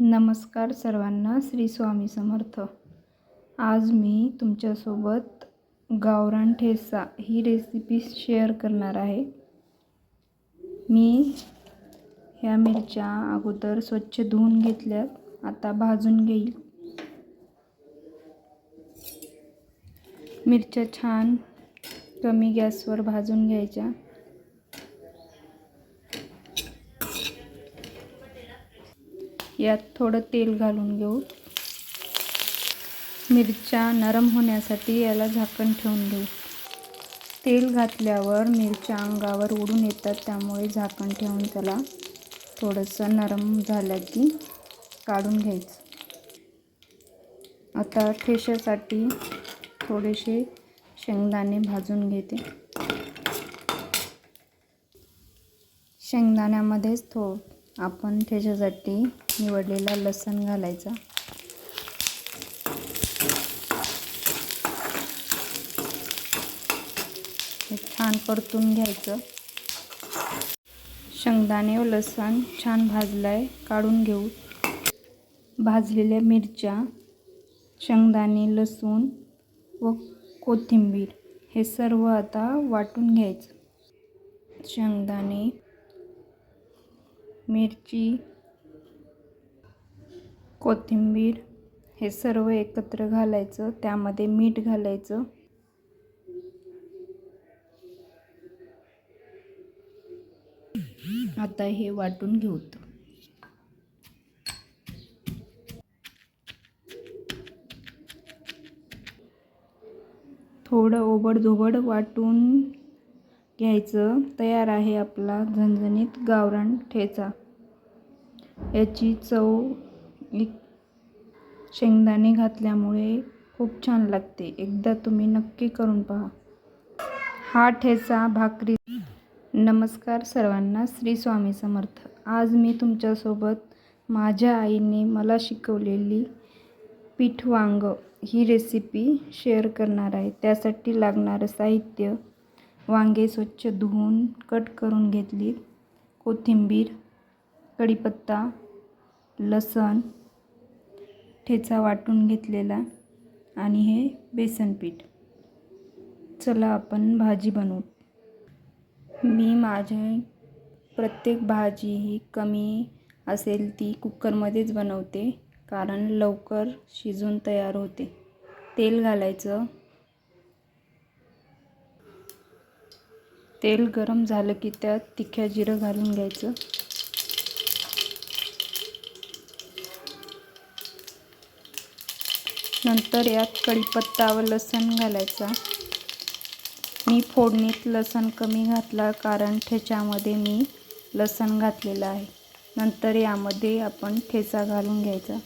नमस्कार सर्वांना श्री स्वामी समर्थ. आज मी तुमच्यासोबत गावरान ठेसा ही रेसिपी शेअर करणार आहे. मी ह्या मिरच्या अगोदर स्वच्छ धुवून घेतल्यात आता भाजून घेईल. मिरच्या छान कमी गॅसवर भाजून घ्यायच्या. यात थोडं तेल घालून घेऊ. मिरच्या नरम होण्यासाठी याला झाकण ठेवून घेऊ. तेल घातल्यावर मिरच्या अंगावर उडून येतात त्यामुळे झाकण ठेवून त्याला थोडंसं नरम झालं की काढून घ्यायचं. आता ठेशासाठी थोडेसे शेंगदाणे भाजून घेते. शेंगदाण्यामध्येच थो आपण त्याच्यासाठी निवडलेला लसण घालायचा. हे छान परतून घ्यायचं. शेंगदाणे व लसण छान भाजलाय काढून घेऊ. भाजलेल्या मिरच्या शेंगदाणे लसूण व कोथिंबीर हे सर्व आता वाटून घ्यायचं. शेंगदाणे मिरची कोथिंबीर हे सर्व एकत्र घालायचं. त्यामध्ये मीठ घालायचं. आता हे वाटून घेऊत थोडं ओबडधोबड वाटून घ्यायचं. तयार आहे आपला झणझणीत गावरान ठेचा. याची चव एक शेंगदाणे घातल्यामुळे खूप छान लागते. एकदा तुम्ही नक्की करून पहा. हा ठेचा भाकरी. नमस्कार सर्वांना श्री स्वामी समर्थ. आज मी तुमच्यासोबत माझ्या आईने मला शिकवलेली पीठ वांग ही रेसिपी शेअर करणार आहे. त्यासाठी लागणारं साहित्य वांगे स्वच्छ धुवून कट करून घेतली. कोथिंबीर कढीपत्ता लसण ठेचा वाटून घेतलेला आणि हे बेसन पीठ चला आपण भाजी बनवू. मी माझे प्रत्येक भाजी ही कमी असेल ती कुकरमध्येच बनवते कारण लवकर शिजून तयार होते. तेल घालायचं. तेल गरम झालं की त्यात तिख्या जिरं घालून घ्यायचं. नंतर यात कढीपत्ता व लसण घालायचा. मी फोडणीत लसण कमी घातला कारण ठेच्यामध्ये मी लसण घातलेलं आहे. नंतर यामध्ये आपण ठेचा घालून घ्यायचा.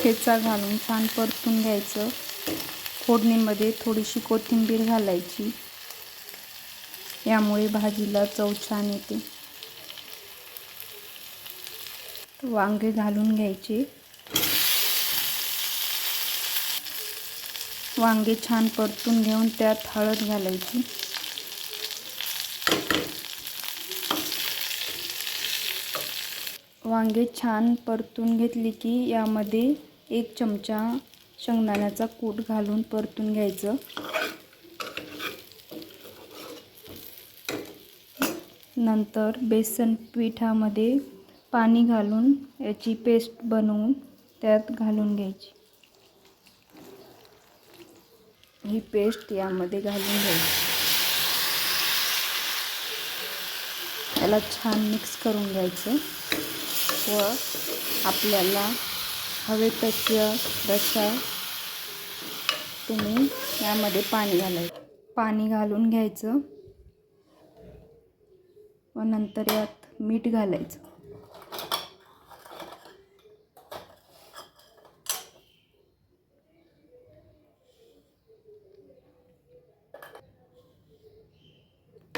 ठेचा घालून छान परतून घ्यायचं. फोडणीमध्ये थोडीशी कोथिंबीर घालायची. यामुळे भाजीला चव छान येते. वांगे घालून घ्यायचे. वांगे छान परतून घेऊन त्यात हळद घालायची. वांगे छान परतून घेतली की यामध्ये एक चमचा शेंगदाण्याचा कूट घालून परतून घ्यायचं. नंतर बेसन पिठामध्ये पाणी घालून याची पेस्ट बनवून त्यात घालून घ्यायची. ही पेस्ट यामध्ये घालून घ्यायची. याला छान मिक्स करून घ्यायचं व आपल्याला हवे तशी रसा तुम्ही यामध्ये पाणी घालायचं. पाणी घालून घ्यायचं. व नंतर यात मीठ घालायचं.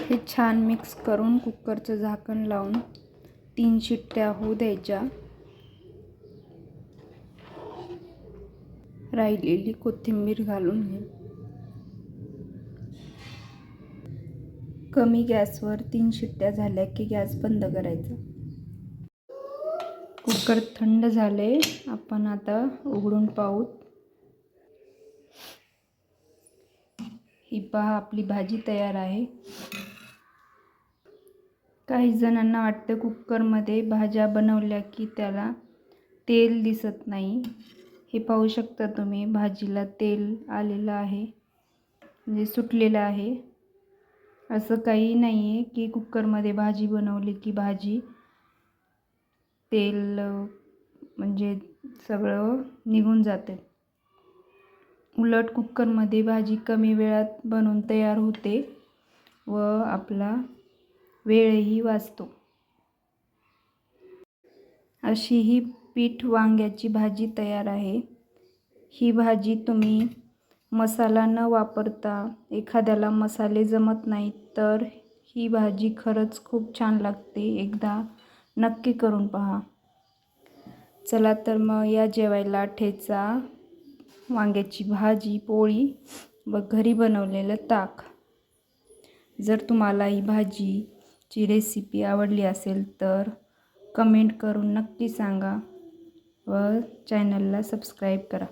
हे छान मिक्स करून कुकरचं झाकण लावून तीन शिट्ट्या होऊ द्यायच्या. राहिलेली कोथिंबीर घालून घे कमी गॅसवर तीन शिट्ट्या झाल्या की गॅस बंद करायचा. कुकर थंड झाले आपण आता उघडून पाहू. ही पहा आपली भाजी तयार आहे. काही जणांना वाटतं कुकरमध्ये भाज्या बनवल्या की त्याला तेल दिसत नाही. हे पाहू शकता तुम्ही भाजीला तेल आलेलं आहे म्हणजे सुटलेलं आहे. असं काही नाही आहे की कुकरमध्ये भाजी बनवली की भाजी तेल म्हणजे सगळं निघून जाते. उलट कुकरमध्ये भाजी कमी वेळात बनवून तयार होते व आपला वेळही वाचतो. अशी ही पीठ वांग्याची भाजी तयार आहे. ही भाजी तुम्ही मसाला न वापरता एखाद्याला मसाले जमत नाहीत तर ही भाजी खरंच खूप छान लागते. एकदा नक्की करून पहा. चला तर मग या जेवायला ठेचा वांग्याची भाजी पोळी व घरी बनवलेलं ताक. जर तुम्हाला ही भाजीची रेसिपी आवडली असेल तर कमेंट करून नक्की सांगा व चॅनलला सबस्क्राईब करा.